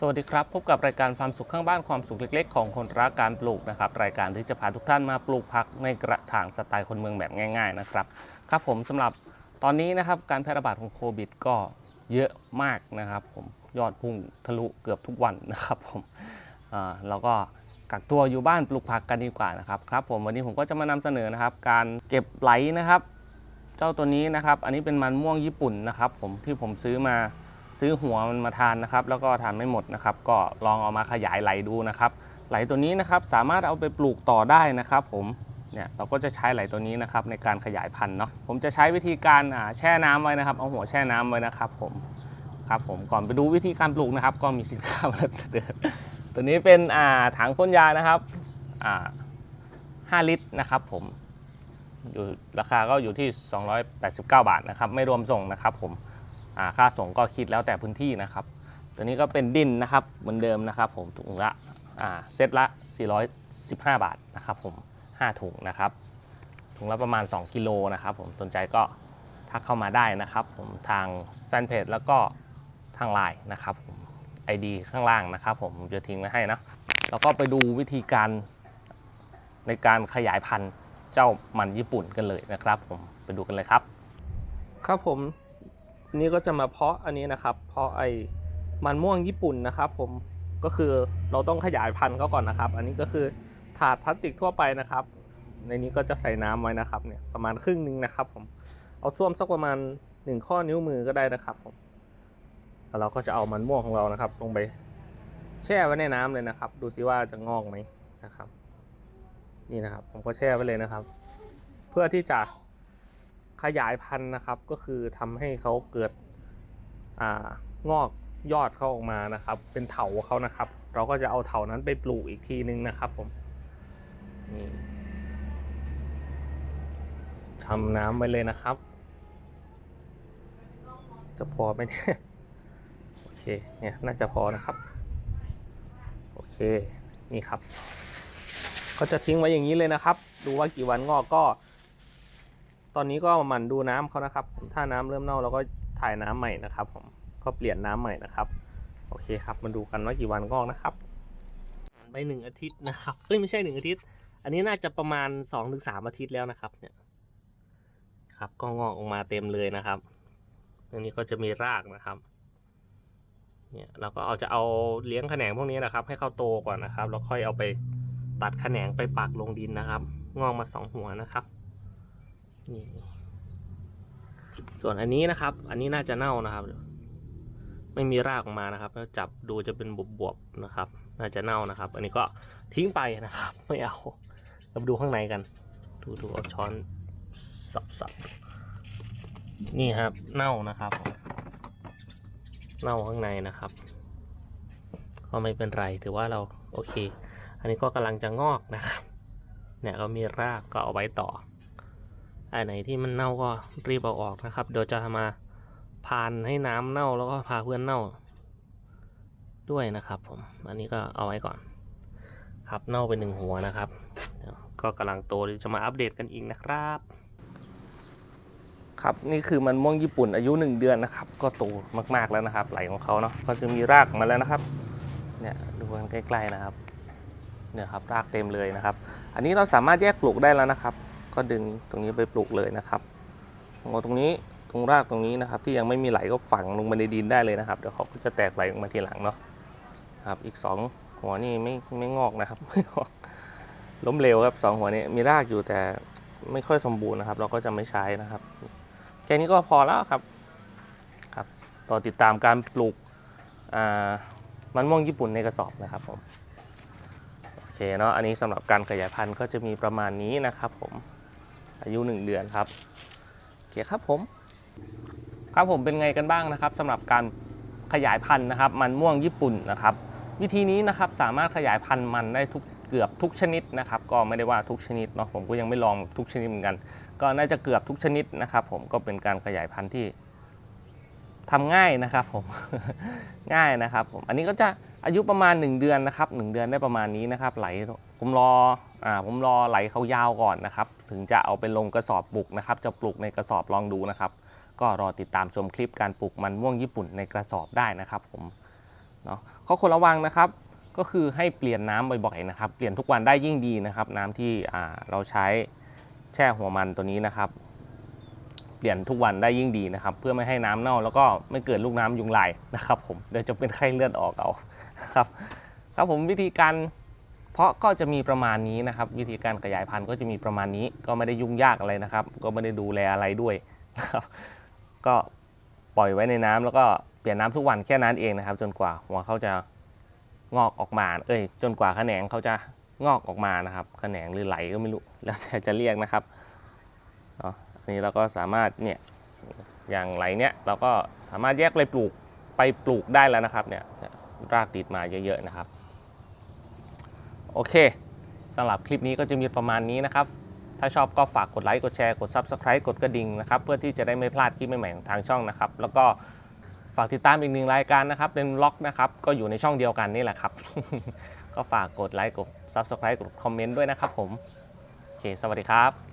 สวัสดีครับ พบกับรายการความสุขข้างบ้านความสุขเล็กๆ ของคนรักการปลูกนะครับรายการที่จะพาทุกท่านมาปลูกผักในกระถางสไตล์คนเมืองแบบง่าย ๆนะครับ ครับผมสำหรับตอนนี้นะครับการแพร่ระบาดของโควิดก็เยอะมากนะครับ ผมยอดพุ่งทะลุเกือบทุกวันนะครับผมอ่าก็กักตัวอยู่บ้านปลูกผักกันดีกว่านะครับครับผมวันนี้ผมก็จะมานำเสนอนะครับ การเก็บไหลนะครับ เจ้าตัวนี้นะครับ อันนี้เป็นมันม่วงญี่ปุ่นนะครับ ผมที่ผมซื้อมา ซื้อหัวมันมาทานนะครับ แล้วก็ทานไม่หมดนะครับ ก็ลองเอามาขยายไหลดูนะครับ ไหลตัวนี้นะครับสามารถเอาไปปลูกต่อได้นะครับ ผมเนี่ยเราก็จะใช้ไหลตัวนี้นะครับในการขยายพันธุ์เนาะผมจะใช้วิธีการแช่น้ำไว้นะครับ เอาหัวแช่น้ำไว้นะครับผมครับผมก่อนไปดูวิธีการปลูกนะครับ ก็มีสินค้ามาเสนอตัวนี้เป็นอ่าถังพ่นยานะครับอ่า5ลิตรนะครับ ผมอยู่ราคาก็อยู่ที่ 289 บาทนะครับ ไม่รวมส่งนะครับผม ค่าส่งก็คิดแล้วแต่พื้นที่นะครับ ตัวนี้ก็เป็นดินนะครับเหมือนเดิมนะครับผมถุงละเซตละ 415 บาทนะครับผม 5 ถุงนะครับ ถุงละประมาณ 2 กิโลนะครับผมสนใจก็ทักเข้ามาได้นะครับผมทางแฟนเพจแล้วก็ทางไลน์นะครับผม ID ข้างล่างนะครับผมจะทิ้งไว้ให้นะแล้วก็ไปดูวิธีการในการขยายพันธุ์เจ้ามันญี่ปุ่นกันเลยนะครับ ผมไปดูกันเลยครับ ครับผม นนี้ก็จะมาเพาะอันนี้นะครับ เพาะไอ้มันม่วงญี่ปุ่นนะครับผมก็คือเราต้องขยายพันธุ์เขาก่อนนะครับ อันนี้ก็คือถาดพลาสติกทั่วไปนะครับ ในนี้ก็จะใส่น้ำไว้นะครับเนี่ยประมาณครึ่งนึงนะครับ ผมเอาท่วมสักประมาณหนึ่งข้อนิ้วมือก็ได้นะครับผมแล้วเราก็จะเอามันม่วงของเรานะครับ ลงไปแช่ไว้ในน้ำเลยนะครับ ดูซิว่าจะงอกไหมนะครับ นี่นะครับ ผมก็แช่ไว้เลยนะครับ เพื่อที่จะ ขยายพันธุ์นะครับ ก็คือทำให้เขาเกิดองอกยอดเขาออกมานะครับ เป็นเถาเขานะครับ เราก็จะเอาเถานั้นไปปลูกอีกทีนึงนะครับผมนี่ทำน้ำไว้เลยนะครับ จะพอไหมเนี่ยโอเคเนี่ยน่าจะพอนะครับ โอเคนี่ครับ ก็จะทิ้งไว้อย่างนี้เลยนะครับ ดูว่ากี่วันงอกก็ ตอนนี้ก็มันดูน้ำเขานะครับ ถ้าน้ำเริ่มเน่าเราก็ถ่ายน้ำใหม่นะครับ ผมก็เปลี่ยนน้ำใหม่นะครับ โอเคครับมาดูกันว่ากี่วันงอกนะครับไปหนึ่งอาทิตย์นะครับเอ้ยไม่ใช่หนึ่งอาทิตย์ อันนี้น่าจะประมาณสองถึงสามอาทิตย์แล้วนะครับ เนี่ย ครับก็งอกออกมาเต็มเลยนะครับอันนี้ก็จะมีรากนะครับ เนี่ยเราก็เอาจะเอาเลี้ยงแขนงพวกนี้นะครับ ให้เขาโตก่อนนะครับแล้วค่อยเอาไปตัดแขนงไปปักลงดินนะครับ งอกมาสองหัวนะครับ นี่ส่วนอันนี้นะครับ อันนี้น่าจะเน่านะครับ ไม่มีรากออกมานะครับแล้วจับดูจะเป็นบวบๆนะครับ น่าจะเน่านะครับ อันนี้ก็ทิ้งไปนะครับ ไม่เอาเราดูข้างในกัน ดูดูเอาช้อนสับสับนี่ครับ เน่านะครับ เน่าข้างในนะครับ ก็ไม่เป็นไรถือว่าเราโอเค อันนี้ก็กำลังจะงอกนะครับ เนี่ยก็มีรากก็เอาไว้ต่อ อันไหนที่มันเน่าก็รีบเอาออกนะครับ เดี๋ยวจะมาพานให้น้ำเน่าแล้วก็พาเพื่อนเน่า ด้วยนะครับผม อันนี้ก็เอาไว้ก่อน ครับเน่าไปหนึ่งหัวนะครับ ก็กำลังโตเดี๋ยวจะมาอัปเดตกันอีกนะครับ ครับนี่คือมันม่วงญี่ปุ่นอายุ 1 เดือนนะครับ ก็โตมากๆแล้วนะครับ ไหลของเขาเนาะก็จะมีรากออกมาแล้วนะครับ เนี่ยดูกันใกล้ๆนะครับเนี่ยครับรากเต็มเลยนะครับ อันนี้เราสามารถแยกปลูกได้แล้วนะครับ ก็ดึงตรงนี้ไปปลูกเลยนะครับเอาตรงนี้ตรงรากตรงนี้นะครับ ที่ยังไม่มีไหลก็ฝังลงไปในดินได้เลยนะครับเดี๋ยวเขาก็จะแตกไหลออกมาทีหลังเนาะครับอีกสองหัวนี่ไม่ไม่งอกนะครับไม่งอกล้มเหลวครับสองหัวนี้มีรากอยู่แต่ไม่ค่อยสมบูรณ์นะครับ เราก็จะไม่ใช้นะครับแค่นี้ก็พอแล้วครับครับต่อติดตามการปลูกอ่ามันม่วงญี่ปุ่นในกระสอบนะครับผมโอเคเนาะอันนี้สำหรับการขยายพันธุ์ก็จะมีประมาณนี้นะครับผม อายุ 1 เดือนครับโอเคครับผม ครับผมเป็นไงกันบ้างนะครับสำหรับการขยายพันธุ์นะครับ มันม่วงญี่ปุ่นนะครับ วิธีนี้นะครับสามารถขยายพันธุ์มันได้ทุกเกือบทุกชนิดนะครับ ก็ไม่ได้ว่าทุกชนิดเนาะผมก็ยังไม่ลองทุกชนิดเหมือนกัน ก็น่าจะเกือบทุกชนิดนะครับ ผมก็เป็นการขยายพันธุ์ที่ ทำง่ายนะครับผมง่ายนะครับผมอันนี้ก็จะอายุประมาณ 1 เดือนนะครับ1เดือนได้ประมาณนี้นะครับไหลผมรออ่าผมรอไหลเขายาวก่อนนะครับ ถึงจะเอาไปลงกระสอบปลูกนะครับ จะปลูกในกระสอบลองดูนะครับ ก็รอติดตามชมคลิปการปลูกมันม่วงญี่ปุ่นในกระสอบได้นะครับผมเนาะข้อควรระวังนะครับ ก็คือให้เปลี่ยนน้ำบ่อยๆนะครับ เปลี่ยนทุกวันได้ยิ่งดีนะครับ น้ำที่อ่าเราใช้แช่หัวมันตัวนี้นะครับ เปลี่ยนทุกวันได้ยิ่งดีนะครับ เพื่อไม่ให้น้ำเน่าแล้วก็ไม่เกิดลูกน้ำยุงลายนะครับผมเดี๋ยวจะเป็นไข้เลือดออกเอาครับครับผมวิธีการเพาะก็จะมีประมาณนี้นะครับ วิธีการขยายพันธุ์ก็จะมีประมาณนี้ ก็ไม่ได้ยุ่งยากอะไรนะครับ ก็ไม่ได้ดูแลอะไรด้วยนะครับก็ปล่อยไว้ในน้ำแล้วก็เปลี่ยนน้ำทุกวันแค่นั้นเองนะครับ จนกว่าหัวเขาจะงอกออกมา เอ้ย จนกว่าแขนงเขาจะงอกออกมานะครับแขนงหรือไหลก็ไม่รู้ แล้วแต่จะเรียกนะครับเนาะ นี้เราก็สามารถเนี่ยอย่างไหลเนี่ยเราก็สามารถแยกไปปลูกไปปลูกได้แล้วนะครับเนี่ยรากติดมาเยอะๆนะครับ โอเคสำหรับคลิปนี้ก็จะมีประมาณนี้นะครับ ถ้าชอบก็ฝากกดไลค์ กดแชร์ กด Subscribe กดกระดิ่งนะครับ เพื่อที่จะได้ไม่พลาดคลิปใหม่ๆของทางช่องนะครับ แล้วก็ฝากติดตามอีกหนึ่งรายการนะครับเป็นล็อกนะครับก็อยู่ในช่องเดียวกันนี่แหละครับ ก็ฝากกดไลค์กด Subscribe กดคอมเมนต์ด้วยนะครับผม โอเค สวัสดีครับ